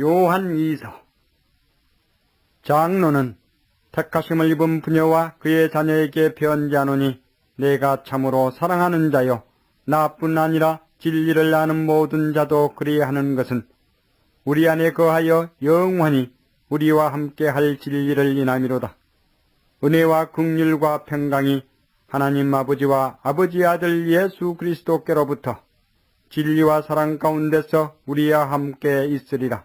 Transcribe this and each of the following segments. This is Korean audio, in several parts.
요한 이서 장로는 택하심을 입은 부녀와 그의 자녀에게 편지하노니 내가 참으로 사랑하는 자요 나뿐 아니라 진리를 아는 모든 자도 그리하는 것은 우리 안에 거하여 영원히 우리와 함께 할 진리를 인함이로다. 은혜와 긍휼과 평강이 하나님 아버지와 아버지 아들 예수 그리스도께로부터 진리와 사랑 가운데서 우리와 함께 있으리라.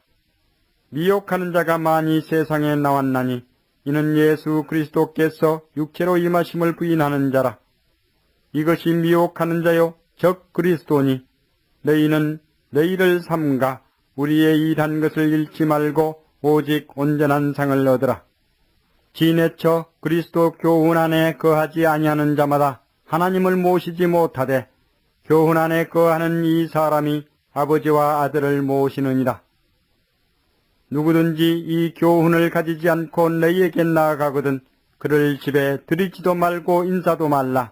미혹하는 자가 많이 세상에 나왔나니 이는 예수 그리스도께서 육체로 임하심을 부인하는 자라. 이것이 미혹하는 자요 적 그리스도니 너희는 너희를 삼가 우리의 일한 것을 잃지 말고 오직 온전한 상을 얻으라. 지내쳐 그리스도 교훈 안에 거하지 아니하는 자마다 하나님을 모시지 못하되 교훈 안에 거하는 이 사람이 아버지와 아들을 모시느니라. 누구든지 이 교훈을 가지지 않고 너희에게 나아가거든 그를 집에 들이지도 말고 인사도 말라.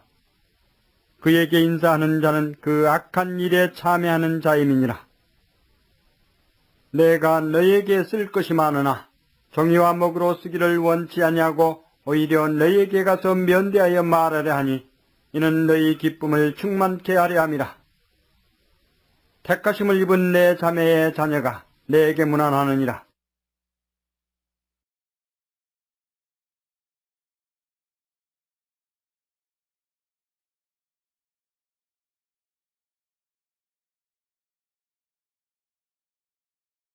그에게 인사하는 자는 그 악한 일에 참여하는 자임이니라. 내가 너에게 쓸 것이 많으나 종이와 먹으로 쓰기를 원치 아니하고 오히려 너희에게 가서 면대하여 말하려 하니 이는 너희 기쁨을 충만케 하려 함이라. 택하심을 입은 내 자매의 자녀가 내게 문안하느니라.